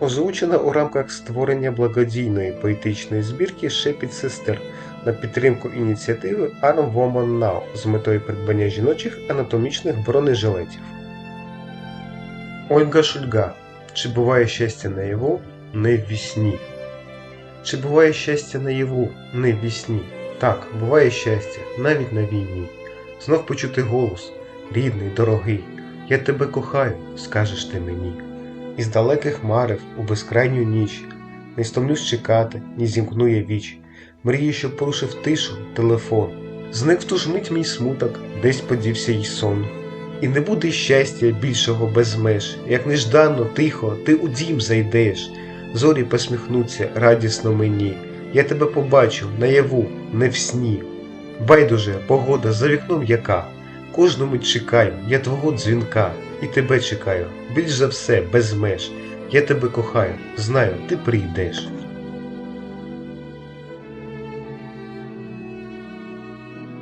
Озвучена у рамках створення благодійної поетичної збірки Шепіт сестер на підтримку ініціативи Arm Woman Now з метою придбання жіночих анатомічних бронежилетів. Ольга Шульга. Чи буває щастя наяву? Не в вісні. Чи буває щастя наяву? Не в вісні. Так, буває щастя, навіть на війні. Знов почути голос, рідний, дорогий. Я тебе кохаю, скажеш ти мені. Із далеких марив у безкрайню ніч, не стомлюсь чекати, ні зімкну я віч. Мрію, що порушив тишу, телефон. Зник в ту ж мить мій смуток, десь подівся й сон. І не буде щастя більшого без меж, як нежданно, тихо, ти у дім зайдеш. Зорі посміхнуться радісно мені. Я тебе побачу наяву, не в сні. Байдуже, погода за вікном яка. Кожну мить чекаю, я твого дзвінка, і тебе чекаю, більш за все, без меж. Я тебе кохаю, знаю, ти прийдеш.